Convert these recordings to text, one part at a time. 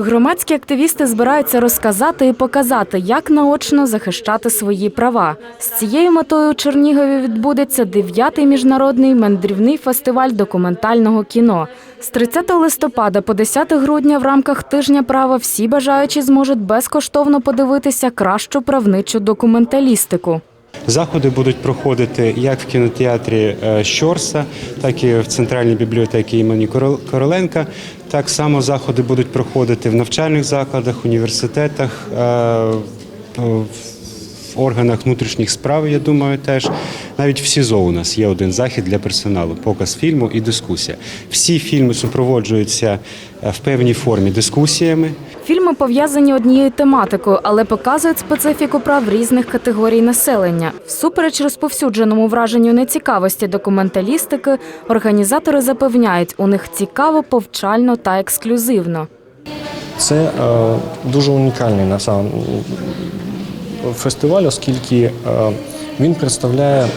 Громадські активісти збираються розказати і показати, як наочно захищати свої права. З цією метою у Чернігові відбудеться 9-й міжнародний мандрівний фестиваль документального кіно. З 30 листопада по 10 грудня в рамках тижня права всі бажаючі зможуть безкоштовно подивитися кращу правничу документалістику. Заходи будуть проходити як в кінотеатрі е, Щорса, так і в центральній бібліотеці імені Короленка. Так само заходи будуть проходити в навчальних закладах, університетах, е, в в органах внутрішніх справ, я думаю, теж. Навіть в СІЗО у нас є один захід для персоналу, показ фільму і дискусія. Всі фільми супроводжуються е, в певній формі дискусіями. Фільми пов'язані однією тематикою, але показують специфіку прав різних категорій населення. Всупереч розповсюдженому враженню нецікавості документалістики, організатори запевняють, у них цікаво, повчально та ексклюзивно. Це е, дуже унікальний насам фестиваль, оскільки е, він представляє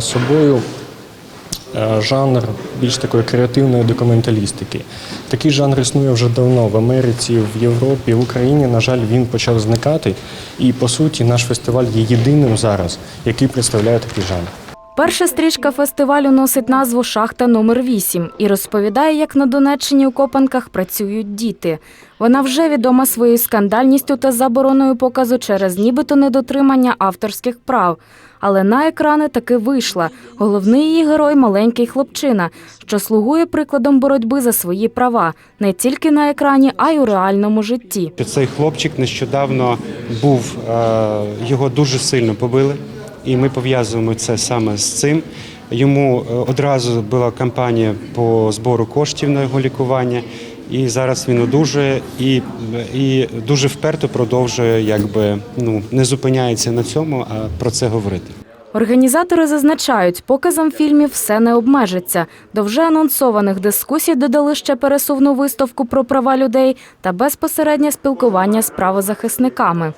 собою е, жанр більш такої креативної документалістики. Такий жанр існує вже давно в Америці, в Європі, в Україні. На жаль, він почав зникати. І по суті, наш фестиваль є єдиним зараз, який представляє такий жанр. Перша стрічка фестивалю носить назву Шахта номер 8 і розповідає, як на Донеччині у Копанках працюють діти. Вона вже відома своєю скандальністю та забороною показу через нібито недотримання авторських прав. Але на екрани таки вийшла. Головний її герой маленький хлопчина, що слугує прикладом боротьби за свої права не тільки на екрані, а й у реальному житті. Цей хлопчик нещодавно був, е, його дуже сильно побили, і ми пов'язуємо це саме з цим. Йому е, одразу була кампанія по збору коштів на його лікування, і зараз він одужує і, і дуже вперто продовжує, якби ну не зупиняється на цьому, а про це говорити. Організатори зазначають, показом фільмів все не обмежиться. До вже анонсованих дискусій додали ще пересувну виставку про права людей та безпосереднє спілкування з правозахисниками.